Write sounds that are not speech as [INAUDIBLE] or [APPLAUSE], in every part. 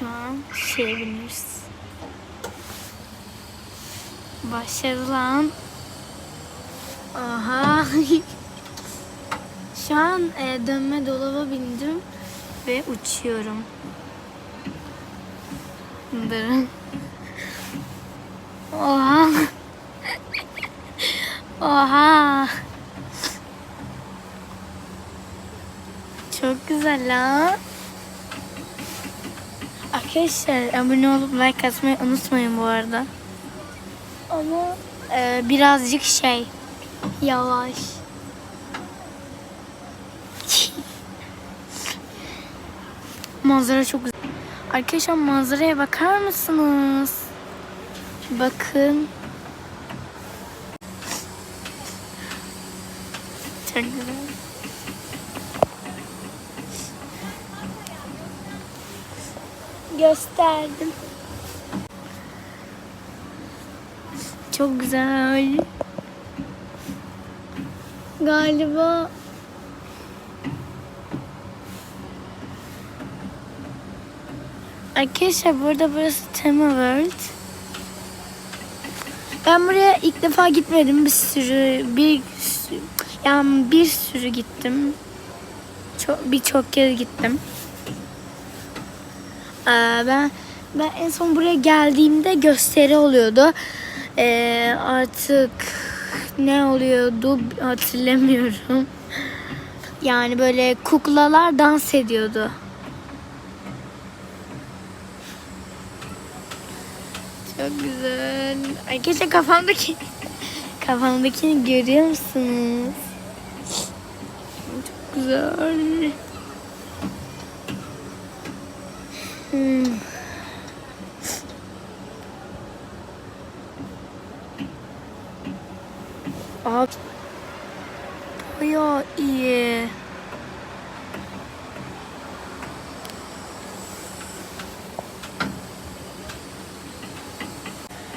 Şu an şeye. Başladı lan. Aha. [LAUGHS] Şu an e, dönme dolaba bindim ve uçuyorum. Durun. [LAUGHS] Oha. [LAUGHS] Oha. Çok güzel lan. Arkadaşlar abone olup like atmayı unutmayın bu arada. Ama e, birazcık şey yavaş. [LAUGHS] Manzara çok güzel. Arkadaşlar manzaraya bakar mısınız? Bakın. Çok güzel. Gösterdim. Çok güzel. Galiba Arkadaşlar burada burası Tema World. Ben buraya ilk defa gitmedim. Bir sürü bir yani bir sürü gittim. Çok birçok kez gittim. Ee, ben ben en son buraya geldiğimde gösteri oluyordu. Ee, artık ne oluyordu hatırlamıyorum. Yani böyle kuklalar dans ediyordu. Çok güzel. Arkadaşlar kafamdaki [LAUGHS] kafamdakini görüyor musunuz? Çok güzel. Hmm. Abi bayağı iyi.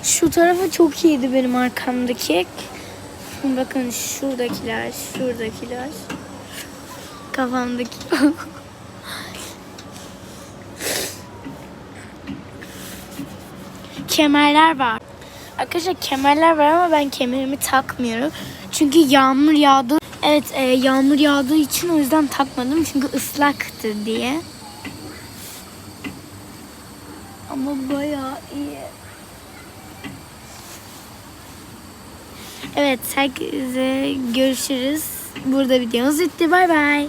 Şu tarafı çok iyiydi benim arkamdaki. Bakın şuradakiler, şuradakiler. Kafamdaki. [LAUGHS] kemerler var. Arkadaşlar kemerler var ama ben kemerimi takmıyorum. Çünkü yağmur yağdı. Evet e, yağmur yağdığı için o yüzden takmadım. Çünkü ıslaktı diye. Ama bayağı iyi. Evet herkese görüşürüz. Burada videomuz bitti. Bay bay.